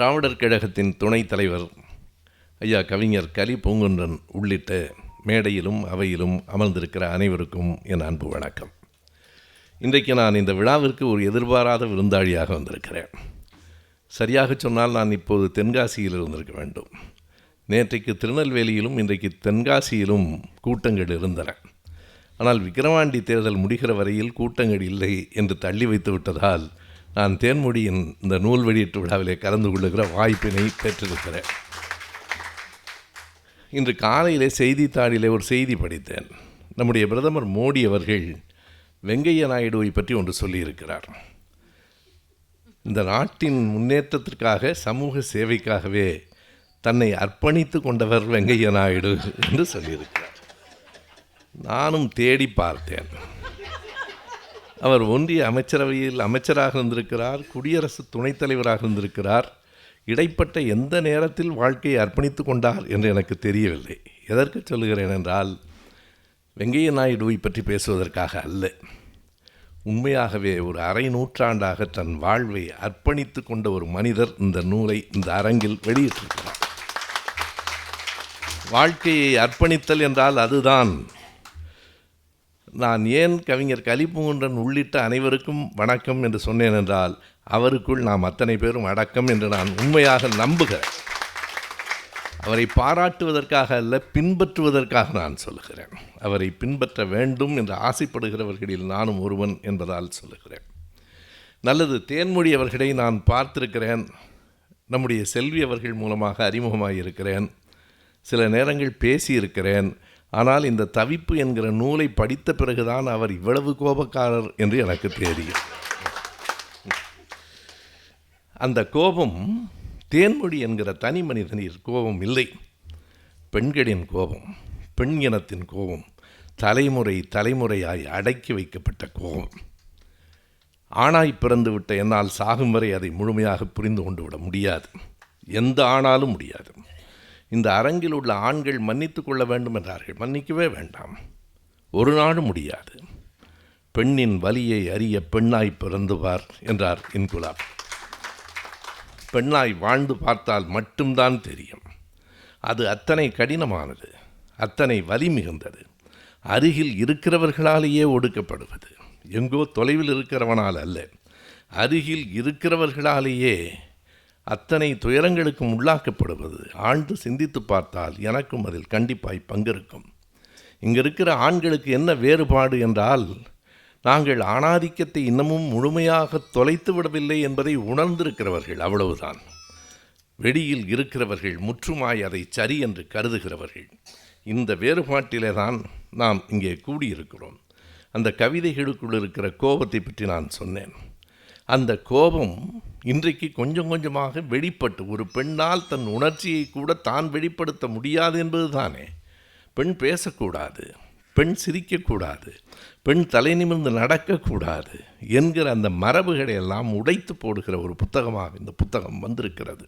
திராவிடர் கழகத்தின் துணைத் தலைவர் ஐயா கவிஞர் கலி பூங்குன்றன் உள்ளிட்ட மேடையிலும் அவையிலும் அமர்ந்திருக்கிற அனைவருக்கும் என் அன்பு வணக்கம். இன்றைக்கு நான் இந்த விழாவிற்கு ஒரு எதிர்பாராத விருந்தாளியாக வந்திருக்கிறேன். சரியாக சொன்னால் நான் இப்போது தென்காசியில் இருந்திருக்க வேண்டும். நேற்றைக்கு திருநெல்வேலியிலும் இன்றைக்கு தென்காசியிலும் கூட்டங்கள் இருந்தன. ஆனால் விக்கிரவாண்டி தேர்தல் முடிகிற வரையில் கூட்டங்கள் இல்லை என்று தள்ளி வைத்து விட்டதால் நான் தேன்மொழியின் இந்த நூல் வெளியீட்டு விழாவிலே கலந்து கொள்ளுகிற வாய்ப்பினை பெற்றிருக்கிறேன். இன்று காலையிலே செய்தித்தாளிலே ஒரு செய்தி படித்தேன். நம்முடைய பிரதமர் மோடி அவர்கள் வெங்கைய நாயுடுவை பற்றி ஒன்று சொல்லியிருக்கிறார். இந்த நாட்டின் முன்னேற்றத்திற்காக சமூக சேவைக்காகவே தன்னை அர்ப்பணித்து கொண்டவர் வெங்கைய நாயுடு என்று சொல்லியிருக்கிறார். நானும் தேடி பார்த்தேன். அவர் ஒன்றிய அமைச்சரவையில் அமைச்சராக இருந்திருக்கிறார் குடியரசு துணைத் தலைவராக இருந்திருக்கிறார். இடைப்பட்ட எந்த நேரத்தில் வாழ்க்கையை அர்ப்பணித்து கொண்டார் என்று எனக்கு தெரியவில்லை. எதற்கு சொல்லுகிறேன் என்றால் வெங்கைய நாயுடுவை பற்றி பேசுவதற்காக அல்ல. உண்மையாகவே ஒரு அரை நூற்றாண்டாக தன் வாழ்வை அர்ப்பணித்து கொண்ட ஒரு மனிதர் இந்த நூலை இந்த அரங்கில் வெளியிட்டிருக்கிறார். வாழ்க்கையை அர்ப்பணித்தல் என்றால் அதுதான். நான் ஏன் கவிஞர் கலிப்பூங்குன்றன் உள்ளிட்ட அனைவருக்கும் வணக்கம் என்று சொன்னேன் என்றால் அவருக்குள் நாம் அத்தனை பேரும் அடக்கம் என்று நான் உண்மையாக நம்புகிறேன். அவரை பாராட்டுவதற்காக அல்ல பின்பற்றுவதற்காக நான் சொல்லுகிறேன். அவரை பின்பற்ற வேண்டும் என்று ஆசைப்படுகிறவர்களில் நானும் ஒருவன் என்பதால் சொல்லுகிறேன். நல்லது தேன்மொழி அவர்களை நான் பார்த்திருக்கிறேன். நம்முடைய செல்வி அவர்கள் மூலமாக அறிமுகமாக இருக்கிறேன் சில நேரங்கள் பேசியிருக்கிறேன். ஆனால் இந்த தவிப்பு என்கிற நூலை படித்த பிறகுதான் அவர் இவ்வளவு கோபக்காரர் என்று எனக்கு தெரியும். அந்த கோபம் தேன்மொழி என்கிற தனி மனிதனில் கோபம் இல்லை. பெண்களின் கோபம் பெண் இனத்தின் கோபம் தலைமுறை தலைமுறையாய் அடக்கி வைக்கப்பட்ட கோபம். ஆணாய் பிறந்துவிட்ட என்னால் சாகும் வரை அதை முழுமையாக புரிந்து கொண்டு விட முடியாது. எந்த ஆணாலும் முடியாது. இந்த அரங்கில் உள்ள ஆண்கள் மன்னித்து கொள்ள வேண்டும் என்றார்கள். மன்னிக்கவே வேண்டாம். ஒரு நாடு முடியாது. பெண்ணின் வலியை அறிய பெண்ணாய் பிறந்துவார் என்றார் இன்குலாப். பெண்ணாய் வாழ்ந்து பார்த்தால் மட்டும்தான் தெரியும். அது அத்தனை கடினமானது. அத்தனை வலி மிகுந்தது. அருகில் இருக்கிறவர்களாலேயே ஒடுக்கப்படுவது. எங்கோ தொலைவில் இருக்கிறவனால் அல்ல. அருகில் இருக்கிறவர்களாலேயே அத்தனை துயரங்களுக்கும் உள்ளாக்கப்படுவது. ஆழ்ந்து சிந்தித்து பார்த்தால் எனக்கும் அதில் கண்டிப்பாய் பங்கிருக்கும். இங்கே இருக்கிற ஆண்களுக்கு என்ன வேறுபாடு என்றால் நாங்கள் ஆணாதிக்கத்தை இன்னமும் முழுமையாக தொலைத்து விடவில்லை என்பதை உணர்ந்திருக்கிறவர்கள் அவ்வளவுதான். வெளியில் இருக்கிறவர்கள் முற்றுமாய் அதை சரி என்று கருதுகிறவர்கள். இந்த வேறுபாட்டிலே தான் நாம் இங்கே கூடியிருக்கிறோம். அந்த கவிதைகளுக்குள் இருக்கிற கோபத்தை பற்றி நான் சொன்னேன். அந்த கோபம் இன்றைக்கு கொஞ்சம் கொஞ்சமாக வெளிப்பட்டு ஒரு பெண்ணால் தன் உணர்ச்சியை கூட தான் வெளிப்படுத்த முடியாது என்பது தானே பெண் பேசக்கூடாது பெண் சிரிக்கக்கூடாது பெண் தலை நிமிர்ந்து நடக்கக்கூடாது என்கிற அந்த மரபுகளை எல்லாம் உடைத்து போடுகிற ஒரு புத்தகமாக இந்த புத்தகம் வந்திருக்கிறது.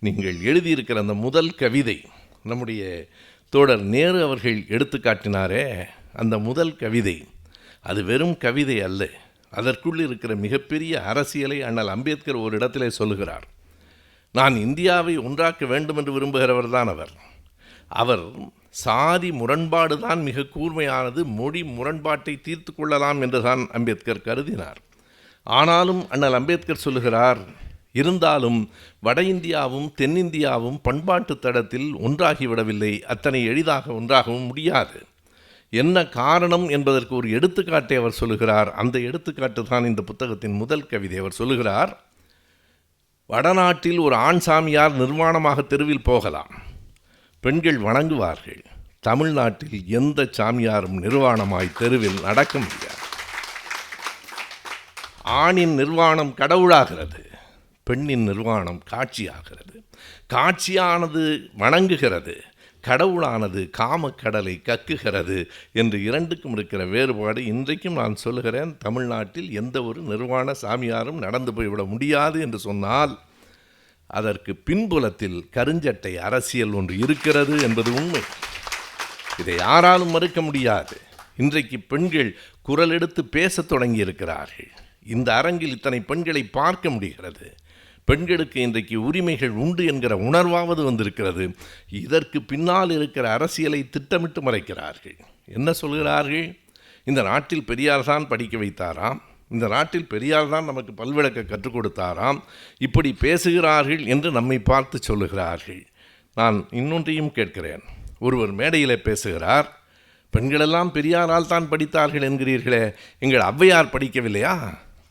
நீங்கள் எழுதியிருக்கிற அந்த முதல் கவிதை நம்முடைய தோழர் நேரு அவர்கள் எடுத்து காட்டினாரே அந்த முதல் கவிதை. அது வெறும் கவிதை அல்ல. அதற்குள் இருக்கிற மிகப்பெரிய அரசியலை அண்ணல் அம்பேத்கர் ஒரு இடத்திலே சொல்லுகிறார். நான் இந்தியாவை ஒன்றாக்க வேண்டும் என்று விரும்புகிறவர் தான் அவர். அவர் சாதி முரண்பாடு தான் மிக கூர்மையானது மொழி முரண்பாட்டை தீர்த்து கொள்ளலாம் என்றுதான் அம்பேத்கர் கருதினார். ஆனாலும் அண்ணல் அம்பேத்கர் சொல்லுகிறார் இருந்தாலும் வட இந்தியாவும் தென்னிந்தியாவும் பண்பாட்டு தடத்தில் ஒன்றாகிவிடவில்லை. அத்தனை எளிதாக ஒன்றாகவும் முடியாது. என்ன காரணம் என்பதற்கு ஒரு எடுத்துக்காட்டை அவர் சொல்லுகிறார். அந்த எடுத்துக்காட்டு தான் இந்த புத்தகத்தின் முதல் கவிதை. அவர் சொல்லுகிறார் வடநாட்டில் ஒரு ஆண் சாமியார் நிர்வாணமாக தெருவில் போகலாம். பெண்கள் வணங்குவார்கள். தமிழ்நாட்டில் எந்த சாமியாரும் நிர்வாணமாய் தெருவில் நடக்க முடியாது. ஆணின் நிர்வாணம் கடவுளாகிறது. பெண்ணின் நிர்வாணம் காட்சியாகிறது. காட்சியானது வணங்குகிறது. கடவுளானது காமக்கடலை கக்குகிறது என்று இரண்டுக்கும் இருக்கிற வேறுபாடு இன்றைக்கும் நான் சொல்லுகிறேன் தமிழ்நாட்டில் எந்த ஒரு நிர்வாண சாமியாரும் நடந்து போய்விட முடியாது என்று சொன்னால் அதற்கு பின்புலத்தில் கருஞ்சட்டை அரசியல் ஒன்று இருக்கிறது என்பது உண்மை. இதை யாராலும் மறுக்க முடியாது. இன்றைக்கு பெண்கள் குரல் எடுத்து பேசத் தொடங்கி இருக்கிறார்கள் இந்த அரங்கில் இத்தனை பெண்களை பார்க்க முடிகிறது. பெண்களுக்கு இன்றைக்கு உரிமைகள் உண்டு என்கிற உணர்வாவது வந்திருக்கிறது. இதற்கு பின்னால் இருக்கிற அரசியலை திட்டமிட்டு மறைக்கிறார்கள். என்ன சொல்கிறார்கள்? இந்த நாட்டில் பெரியார் தான் படிக்க வைத்தாராம். இந்த நாட்டில் பெரியார் தான் நமக்கு பல்விளக்க கற்றுக் கொடுத்தாராம். இப்படி பேசுகிறார்கள் என்று நம்மை பார்த்து சொல்லுகிறார்கள். நான் இன்னொன்றையும் கேட்கிறேன். ஒருவர் மேடையில் பேசுகிறார். பெண்களெல்லாம் பெரியாரால் தான் படித்தார்கள் என்கிறீர்களே. எங்கள் ஔவையார் படிக்கவில்லையா?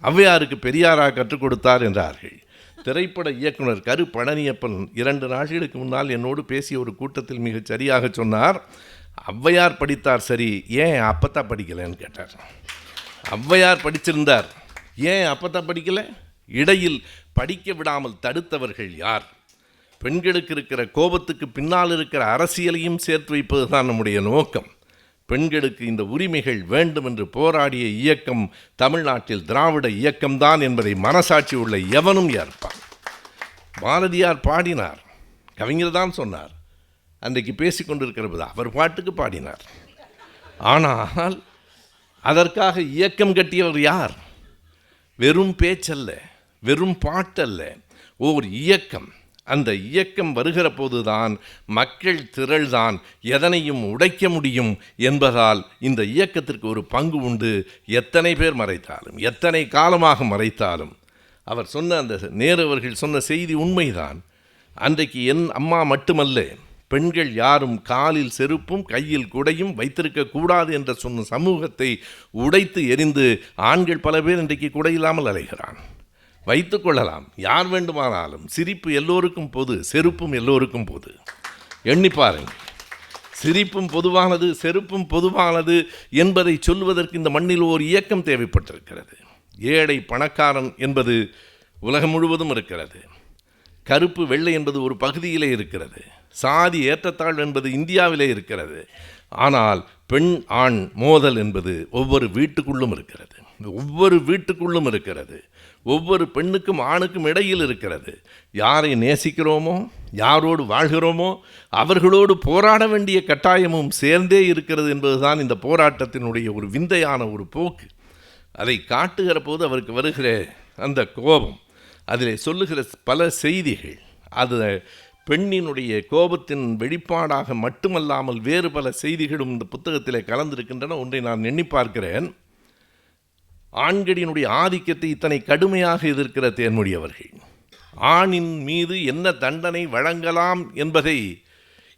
ஔவையாருக்கு பெரியாரா கற்றுக் கொடுத்தார் என்றார்கள். திரைப்பட இயக்குனர் கரு பழனியப்பன் இரண்டு நாட்களுக்கு முன்னால் என்னோடு பேசிய ஒரு கூட்டத்தில் மிகச் சரியாக சொன்னார். ஔவையார் படித்தார். சரி ஏன் அப்பத்தான் படிக்கலைன்னு கேட்டார். ஔவையார் படிச்சிருந்தார். ஏன் அப்பத்தான் படிக்கல? இடையில் படிக்க விடாமல் தடுத்தவர்கள் யார்? பெண்களுக்கு இருக்கிற கோபத்துக்கு பின்னால் இருக்கிற அரசியலையும் சேர்த்து வைப்பது தான் நம்முடைய நோக்கம். பெண்களுக்கு இந்த உரிமைகள் வேண்டும் என்று போராடிய இயக்கம் தமிழ்நாட்டில் திராவிட இயக்கம்தான் என்பதை மனசாட்சி உள்ள எவனும் ஏற்பான் பாரதியார் பாடினார். கவிஞர் தான் சொன்னார். அன்றைக்கு பேசிக்கொண்டிருக்கிறது அவர் பாட்டுக்கு பாடினார். ஆனால் அதற்காக இயக்கம் கட்டியவர் யார்? வெறும் பேச்சல்ல வெறும் பாட்டல்ல. ஓர் இயக்கம். அந்த இயக்கம் வருகிற போதுதான் மக்கள் திரள்தான் எதனையும் உடைக்க முடியும் என்பதால் இந்த இயக்கத்திற்கு ஒரு பங்கு உண்டு. எத்தனை பேர் மறைத்தாலும் எத்தனை காலமாக மறைத்தாலும் அவர் சொன்ன அந்த நேரு அவர்கள் சொன்ன செய்தி உண்மைதான். அன்றைக்கு என் அம்மா மட்டுமல்ல பெண்கள் யாரும் காலில் செருப்பும் கையில் குடையும் வைத்திருக்க கூடாது என்ற சொன்ன சமூகத்தை உடைத்து எரிந்து ஆண்கள் பல பேர் இன்றைக்கு குடையில்லாமல் அலைகிறான். வைத்து கொள்ளலாம் யார் வேண்டுமானாலும் சிரிப்பு எல்லோருக்கும் பொது செருப்பும் எல்லோருக்கும் பொது. எண்ணி பாருங்கள். சிரிப்பும் பொதுவானது செருப்பும் பொதுவானது என்பதை சொல்வதற்கு இந்த மண்ணில் ஓர் இயக்கம் தேவைப்பட்டிருக்கிறது. ஏழை பணக்காரன் என்பது உலகம் முழுவதும் இருக்கிறது. கருப்பு வெள்ளை என்பது ஒரு பகுதியிலே இருக்கிறது. சாதி ஏற்றத்தாழ் என்பது இந்தியாவிலே இருக்கிறது. ஆனால் பெண் ஆண் மோதல் என்பது ஒவ்வொரு வீட்டுக்குள்ளும் இருக்கிறது. ஒவ்வொரு வீட்டுக்குள்ளும் இருக்கிறது. ஒவ்வொரு பெண்ணுக்கும் ஆணுக்கும் இடையில் இருக்கிறது. யாரை நேசிக்கிறோமோ யாரோடு வாழ்கிறோமோ அவர்களோடு போராட வேண்டிய கட்டாயமும் சேர்ந்தே இருக்கிறது என்பதுதான் இந்த போராட்டத்தினுடைய ஒரு விந்தையான ஒரு போக்கு. அதை காட்டுகிற போது அவருக்கு வருகிற அந்த கோபம். அதில் சொல்லுகிற பல செய்திகள். அது பெண்ணினுடைய கோபத்தின் வெளிப்பாடாக மட்டுமல்லாமல் வேறு பல செய்திகளும் இந்த புத்தகத்தில் கலந்திருக்கின்றன. ஒன்றை நான் எண்ணி பார்க்கிறேன். ஆண்களினுடைய ஆதிக்கத்தை இத்தனை கடுமையாக எதிர்க்கிற தேன்மொழி அவர்கள். ஆணின் மீது என்ன தண்டனை வழங்கலாம் என்பதை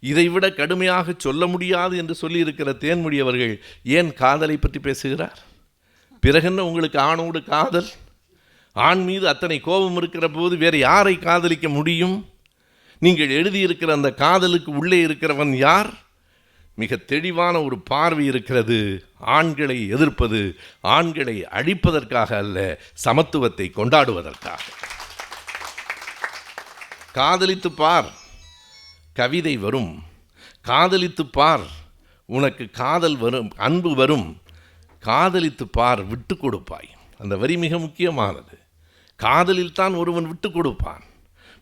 இதைவிட கடுமையாக சொல்ல முடியாது என்று சொல்லியிருக்கிற தேன்மொழி அவர்கள் ஏன் காதலை பற்றி பேசுகிறார்? பிறகென்ன உங்களுக்கு ஆணோடு காதல் ஆண் மீது அத்தனை கோபம் இருக்கிற போது வேறு யாரை காதலிக்க முடியும்? நீங்கள் எழுதியிருக்கிற அந்த காதலுக்கு உள்ளே இருக்கிறவன் யார்? மிக தெளிவான ஒரு பார்வை இருக்கிறது. ஆண்களை எதிர்ப்பது ஆண்களை அழிப்பதற்காக அல்ல சமத்துவத்தை கொண்டாடுவதற்காக. காதலித்து பார் கவிதை வரும். காதலித்து பார் உனக்கு காதல் வரும் அன்பு வரும். காதலித்து பார் விட்டு கொடுப்பாய். அந்த வரி மிக முக்கியமானது. காதலில் தான் ஒருவன் விட்டு கொடுப்பான்.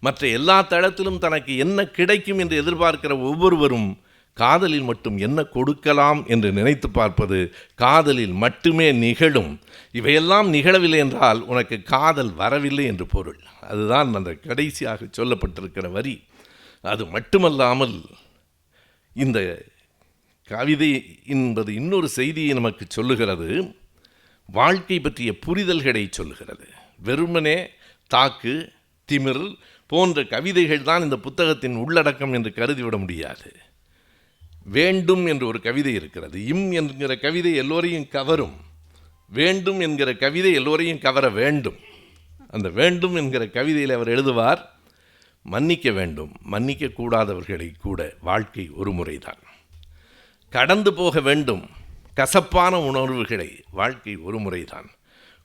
மற்ற எல்லா தளத்திலும் தனக்கு என்ன கிடைக்கும் என்று எதிர்பார்க்கிற ஒவ்வொருவரும் காதலில் மட்டும் என்ன கொடுக்கலாம் என்று நினைத்து பார்ப்பது காதலில் மட்டுமே நிகழும். இவையெல்லாம் நிகழவில்லை என்றால் உனக்கு காதல் வரவில்லை என்று பொருள். அதுதான் அந்த கடைசியாக சொல்லப்பட்டிருக்கிற வரி. அது மட்டுமல்லாமல் இந்த கவிதை என்பது இன்னொரு செய்தியை நமக்கு சொல்லுகிறது. வாழ்க்கை பற்றிய புரிதல்களை சொல்லுகிறது. வெறுமனே தாக்கு திமிர் போன்ற கவிதைகள் தான் இந்த புத்தகத்தின் உள்ளடக்கம் என்று கருதிவிட முடியாது. வேண்டும் என்று ஒரு கவிதை இருக்கிறது. இம் என்கிற கவிதை எல்லோரையும் கவரும். வேண்டும் என்கிற கவிதை எல்லோரையும் கவர வேண்டும். அந்த வேண்டும் என்கிற கவிதையில் அவர் எழுதுவார் மன்னிக்க வேண்டும். மன்னிக்க கூடாதவர்களை கூட வாழ்க்கை ஒரு முறைதான். கடந்து போக வேண்டும். கசப்பான உணர்வுகளை வாழ்க்கை ஒரு முறைதான்.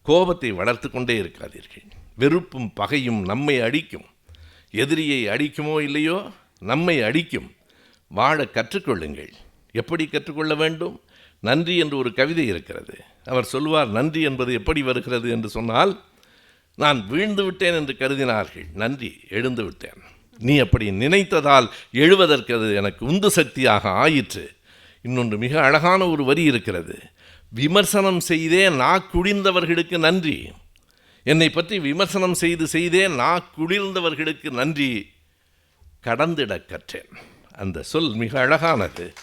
கோபத்தை வளர்த்து கொண்டே இருக்காதீர்கள். வெறுப்பும் பகையும் நம்மை அடிக்கும். எதிரியை அடிக்குமோ இல்லையோ நம்மை அடிக்கும். வாழ கற்றுக்கொள்ளுங்கள். எப்படி கற்றுக்கொள்ள வேண்டும்? நன்றி என்று ஒரு கவிதை இருக்கிறது. அவர் சொல்வார் நன்றி என்பது எப்படி வருகிறது? என்று சொன்னால் நான் வீழ்ந்து விட்டேன் என்று கருதினார்கள். நன்றி எழுந்து விட்டேன். நீ அப்படி நினைத்ததால் எழுவதற்கு அது எனக்கு உந்து சக்தியாக ஆயிற்று. இன்னொன்று மிக அழகான ஒரு வரி இருக்கிறது. விமர்சனம் செய்தே நாக்குழிந்தவர்களுக்கு நன்றி. என்னை பற்றி விமர்சனம் செய்து செய்தே நான் குளிர்ந்தவர்களுக்கு நன்றி. கடந்திட கற்றேன். அந்த சொல் மிக அழகானது.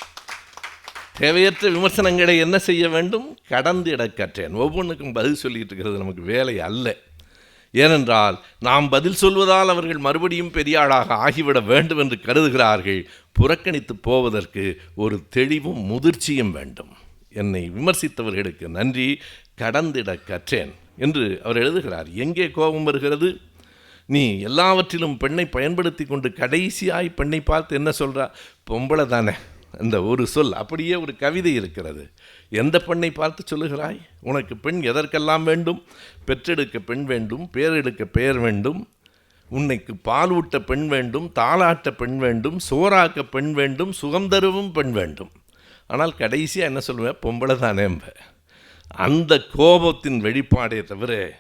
தேவையற்ற விமர்சனங்களை என்ன செய்ய வேண்டும்? கடந்திட கற்றேன். ஒவ்வொன்றுக்கும் பதில் சொல்லிட்டு இருக்கிறது நமக்கு வேலை அல்ல. ஏனென்றால் நாம் பதில் சொல்வதால் அவர்கள் மறுபடியும் பெரிய ஆளாக ஆகிவிட வேண்டும் என்று கருதுகிறார்கள். புறக்கணித்து போவதற்கு ஒரு தெளிவும் முதிர்ச்சியும் வேண்டும். என்னை விமர்சித்தவர்களுக்கு நன்றி. கடந்திட கற்றேன் என்று அவர் எழுதுகிறார். எங்கே கோபம் வருகிறது? நீ எல்லாவற்றிலும் பெண்ணை பயன்படுத்தி கொண்டு கடைசியாய் பெண்ணை பார்த்து என்ன சொல்கிறா பொம்பளை தானே. அந்த ஒரு சொல் அப்படியே ஒரு கவிதை இருக்கிறது. எந்த பெண்ணை பார்த்து சொல்லுகிறாய்? உனக்கு பெண் எதற்கெல்லாம் வேண்டும்? பெற்றெடுக்க பெண் வேண்டும் பேரெடுக்க பெயர் வேண்டும். உன்னைக்கு பால் ஊட்ட பெண் வேண்டும் தாளாட்ட பெண் வேண்டும் சோறாக்க பெண் வேண்டும் சுகம் தருவும் பெண் வேண்டும். ஆனால் கடைசியாக என்ன சொல்லுவேன் பொம்பளை தானேம்ப அந்த கோபத்தின் வெளிப்பாடே தவிர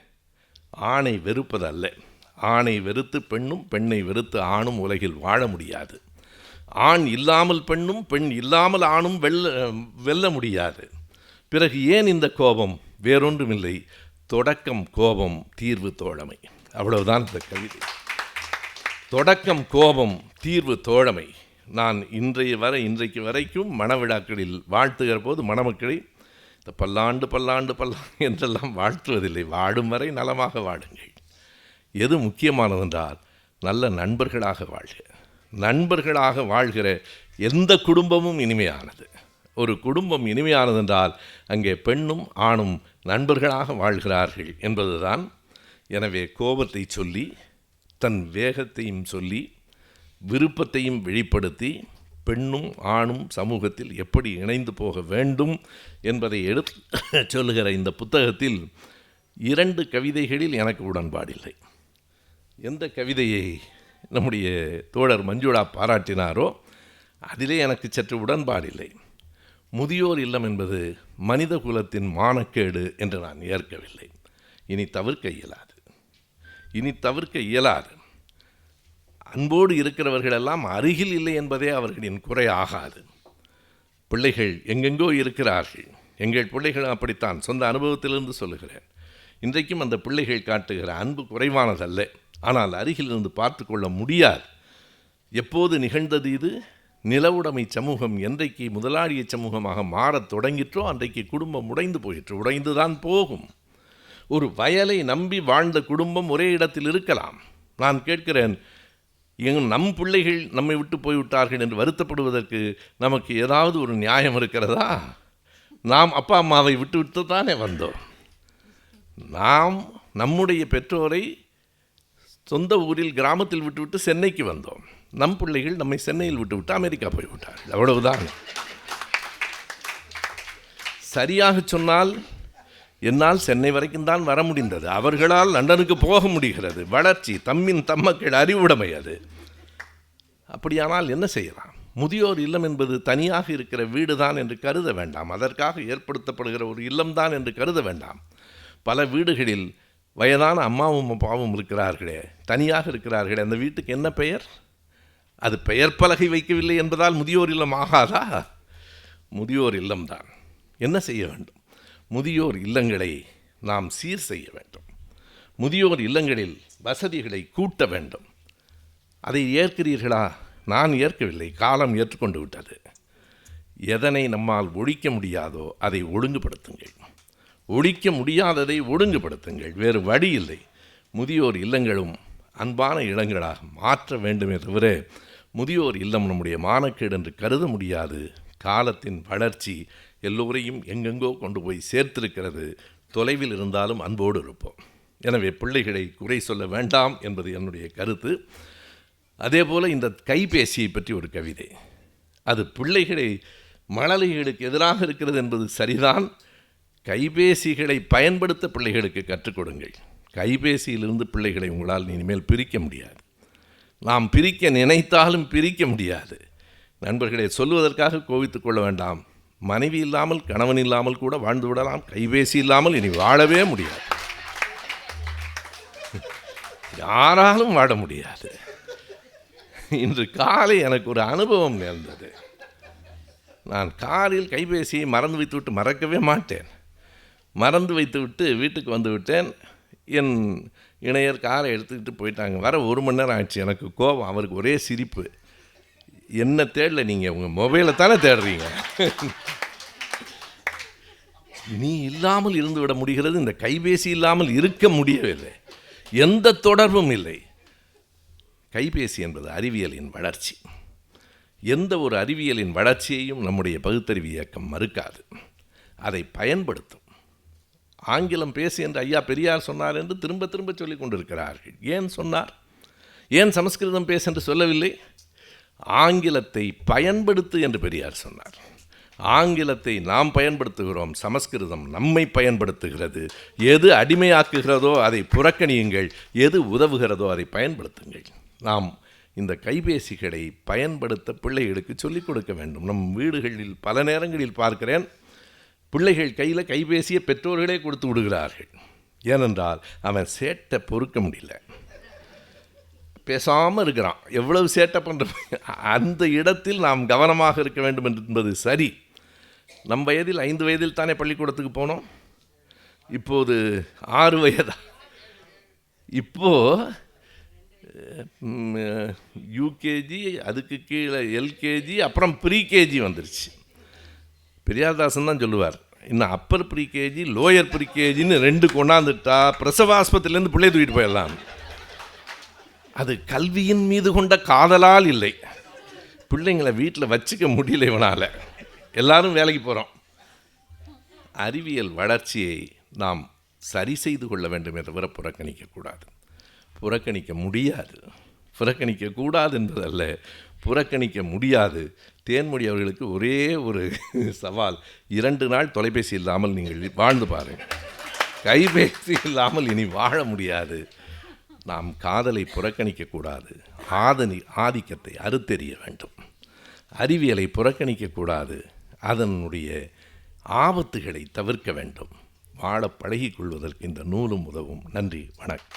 ஆணை வெறுப்பதல்ல. ஆணை வெறுத்து பெண்ணும் பெண்ணை வெறுத்து ஆணும் உலகில் வாழ முடியாது. ஆண் இல்லாமல் பெண்ணும் பெண் இல்லாமல் ஆணும் வெல்ல வெல்ல முடியாது. பிறகு ஏன் இந்த கோபம்? வேறொன்றுமில்லை. தொடக்கம் கோபம் தீர்வு தோழமை. அவ்வளவுதான் இந்த கவிதை. தொடக்கம் கோபம் தீர்வு தோழமை. நான் இன்றைய வரை இன்றைக்கு வரைக்கும் மணவிழாக்களில் வாழ்த்துகிற போது மணமக்களை இந்த பல்லாண்டு பல்லாண்டு பல்லாண்டு என்றெல்லாம் வாழ்த்துவதில்லை. வாடும் வரை நலமாக வாடுங்கள் எது முக்கியமானதென்றால் நல்ல நண்பர்களாக வாழ்க. நண்பர்களாக வாழ்கிற எந்த குடும்பமும் இனிமையானது. ஒரு குடும்பம் இனிமையானதென்றால் அங்கே பெண்ணும் ஆணும் நண்பர்களாக வாழ்கிறார்கள் என்பதுதான். எனவே கோபத்தை சொல்லி தன் வேகத்தையும் சொல்லி விருப்பத்தையும் வெளிப்படுத்தி பெண்ணும் ஆணும் சமூகத்தில் எப்படி இணைந்து போக வேண்டும் என்பதை எடுத்து சொல்லுகிற இந்த புத்தகத்தில் இரண்டு கவிதைகளில் எனக்கு உடன்பாடில்லை. எந்த கவிதையை நம்முடைய தோழர் மஞ்சுளா பாராட்டினாரோ அதிலே எனக்கு சற்று உடன்பாடில்லை. முதியோர் இல்லம் என்பது மனித குலத்தின் மானக்கேடு என்று நான் ஏற்கவில்லை. இனி தவிர்க்க இயலாது. இனி தவிர்க்க இயலாது. அன்போடு இருக்கிறவர்களெல்லாம் அருகில் இல்லை என்பதே அவர்களின் குறை ஆகாது. பிள்ளைகள் எங்கெங்கோ இருக்கிறார்கள். எங்கள் பிள்ளைகள் அப்படித்தான். சொந்த அனுபவத்திலிருந்து சொல்லுகிறேன். இன்றைக்கும் அந்த பிள்ளைகள் காட்டுகிற அன்பு குறைவானதல்ல. ஆனால் அருகிலிருந்து பார்த்து கொள்ள முடியாது. எப்போது நிகழ்ந்தது இது? நிலவுடைமை சமூகம் என்றைக்கு முதலாளிய சமூகமாக மாறத் தொடங்கிற்றோ அன்றைக்கு குடும்பம் உடைந்து போயிற்று. உடைந்துதான் போகும். ஒரு வயலை நம்பி வாழ்ந்த குடும்பம் ஒரே இடத்தில் இருக்கலாம். நான் கேட்கிறேன் எங் நம் பிள்ளைகள் நம்மை விட்டு போய்விட்டார்கள் என்று வருத்தப்படுவதற்கு நமக்கு ஏதாவது ஒரு நியாயம் இருக்கிறதா? நாம் அப்பா அம்மாவை விட்டு விட்டு தானே வந்தோம். நாம் நம்முடைய பெற்றோரை சொந்த ஊரில் கிராமத்தில் விட்டுவிட்டு சென்னைக்கு வந்தோம். நம் பிள்ளைகள் நம்மை சென்னையில் விட்டுவிட்டு அமெரிக்கா போய்விட்டார். அவ்வளவுதான். சரியாக சொன்னால் என்னால் சென்னை வரைக்கும் தான் வர முடிந்தது. அவர்களால் லண்டனுக்கு போக முடிகிறது. வளர்ச்சி தம்மின் தம்மக்கள் அறிவுடைமை அது. அப்படியானால் என்ன செய்யலாம்? முதியோர் இல்லம் என்பது தனியாக இருக்கிற வீடு தான் என்று கருத வேண்டாம். அதற்காக ஏற்படுத்தப்படுகிற ஒரு இல்லம்தான் என்று கருத வேண்டாம். பல வீடுகளில் வயதான அம்மாவும் அப்பாவும் இருக்கிறார்களே தனியாக இருக்கிறார்களே அந்த வீட்டுக்கு என்ன பெயர்? அது பெயர் பலகை வைக்கவில்லை என்பதால் முதியோர் இல்லம் ஆகாதா? முதியோர் இல்லம்தான் என்ன செய்ய வேண்டும்? முதியோர் இல்லங்களை நாம் சீர் செய்ய வேண்டும். முதியோர் இல்லங்களில் வசதிகளை கூட்ட வேண்டும். அதை ஏற்கிறீர்களா? நான் ஏற்கவில்லை. காலம் ஏற்றுக்கொண்டு விட்டது. எதனை நம்மால் ஒழிக்க முடியாதோ அதை ஒழுங்குபடுத்துங்கள். ஒழிக்க முடியாததை ஒழுங்குபடுத்துங்கள். வேறு வழி இல்லை. முதியோர் இல்லங்களும் அன்பான இடங்களாக மாற்ற வேண்டுமே தவிர முதியோர் இல்லம் நம்முடைய மானக்கேடு என்று கருத முடியாது. காலத்தின் வளர்ச்சி எல்லோரையும் எங்கெங்கோ கொண்டு போய் சேர்த்திருக்கிறது. தொலைவில் இருந்தாலும் அன்போடு இருப்போம். எனவே பிள்ளைகளை குறை சொல்ல வேண்டாம் என்பது என்னுடைய கருத்து. அதே போல் இந்த கைபேசியை பற்றி ஒரு கவிதை. அது பிள்ளைகளை மழலைகளுக்கு எதிராக இருக்கிறது என்பது சரிதான். கைபேசிகளை பயன்படுத்த பிள்ளைகளுக்கு கற்றுக் கொடுங்கள். கைபேசியிலிருந்து பிள்ளைகளை உங்களால் இனிமேல் பிரிக்க முடியாது. நாம் பிரிக்க நினைத்தாலும் பிரிக்க முடியாது. நண்பர்களை சொல்வதற்காக கோவித்துக் கொள்ள வேண்டாம். மனைவி இல்லாமல் கணவன் இல்லாமல் கூட வாழ்ந்து விடலாம். கைபேசி இல்லாமல் இனி வாழவே முடியாது. யாராலும் வாழ முடியாது. இன்று காலை எனக்கு ஒரு அனுபவம் நேர்ந்தது. நான் காரில் கைபேசியை மறந்து வைத்துவிட்டு மறக்கவே மாட்டேன். மறந்து வைத்துவிட்டு வீட்டுக்கு வந்து விட்டேன். என் இணையர் காரை எடுத்துக்கிட்டு போயிட்டாங்க. வர ஒரு மணி நேரம் ஆயிடுச்சு. எனக்கு கோபம். அவருக்கு ஒரே சிரிப்பு. என்ன தேடல நீங்கள் உங்கள் மொபைலை தானே தேடுறீங்க? நீ இல்லாமல் இருந்து விட முடிகிறது இந்த கைபேசி இல்லாமல் இருக்க முடியவில்லை. எந்த தொடர்பும் இல்லை. கைபேசி என்பது அறிவியலின் வளர்ச்சி. எந்த ஒரு அறிவியலின் வளர்ச்சியையும் நம்முடைய பகுத்தறிவு இயக்கம் மறுக்காது. அதை பயன்படுத்தும். ஆங்கிலம் பேசு என்று ஐயா பெரியார் சொன்னார் என்று திரும்ப திரும்ப சொல்லிக் கொண்டிருக்கிறார்கள். ஏன் சொன்னார்? ஏன் சமஸ்கிருதம் பேசு என்று சொல்லவில்லை? ஆங்கிலத்தை பயன்படுத்து என்று பெரியார் சொன்னார். ஆங்கிலத்தை நாம் பயன்படுத்துகிறோம் சமஸ்கிருதம் நம்மை பயன்படுத்துகிறது. எது அடிமையாக்குகிறதோ அதை புறக்கணியுங்கள் எது உதவுகிறதோ அதை பயன்படுத்துங்கள். நாம் இந்த கைபேசிகளை பயன்படுத்த பிள்ளைகளுக்கு சொல்லிக் கொடுக்க வேண்டும். நம் வீடுகளில் பல நேரங்களில் பார்க்கிறேன் பிள்ளைகள் கையில் கைபேசியை பெற்றோர்களே கொடுத்து விடுகிறார்கள். ஏனென்றால் அவன் சேட்டை பொறுக்க முடியல. பேசாமல் இருக்கிறான். எவ்வளவு சேட்டை பண்ணுற அந்த இடத்தில் நாம் கவனமாக இருக்க வேண்டும் என்பது சரி. நம் வயதில் ஐந்து வயதில் தானே பள்ளிக்கூடத்துக்கு போனோம்? இப்போது ஆறு வயதா? இப்போது யூகேஜி அதுக்கு கீழே எல்கேஜி அப்புறம் ப்ரீகேஜி வந்துருச்சு. பெரியார்தாசன் தான் சொல்லுவார். இன்னும் அப்பர் ப்ரீகேஜி லோயர் ப்ரீகேஜின்னு ரெண்டு கொண்டாந்துட்டா பிரசவ ஆஸ்பத்திரியிலேருந்து பிள்ளை தூக்கிட்டு போயிடலாம். அது கல்வியின் மீது கொண்ட காதலால் இல்லை. பிள்ளைங்களை வீட்டில் வச்சுக்க முடியல இவனால். எல்லாரும் வேலைக்கு போகிறோம் அறிவியல் வளர்ச்சியை நாம் சரி செய்து கொள்ள வேண்டுமே தவிர புறக்கணிக்கக்கூடாது. புறக்கணிக்க முடியாது. புறக்கணிக்கக்கூடாது என்பதல்ல புறக்கணிக்க முடியாது. தேன்மொழி அவர்களுக்கு ஒரே ஒரு சவால் இரண்டு நாள் தொலைபேசி இல்லாமல் நீங்கள் வாழ்ந்து பாருங்கள். கைபேசி இல்லாமல் இனி வாழ முடியாது. நாம் காதலை புறக்கணிக்கக்கூடாது ஆதனி ஆதிக்கத்தை அறுத்தெறிய வேண்டும். அறிவியலை புறக்கணிக்கக்கூடாது அதனுடைய ஆபத்துகளை தவிர்க்க வேண்டும். வாழ பழகிக்கொள்வதற்கு இந்த நூலும் உதவும். நன்றி வணக்கம்.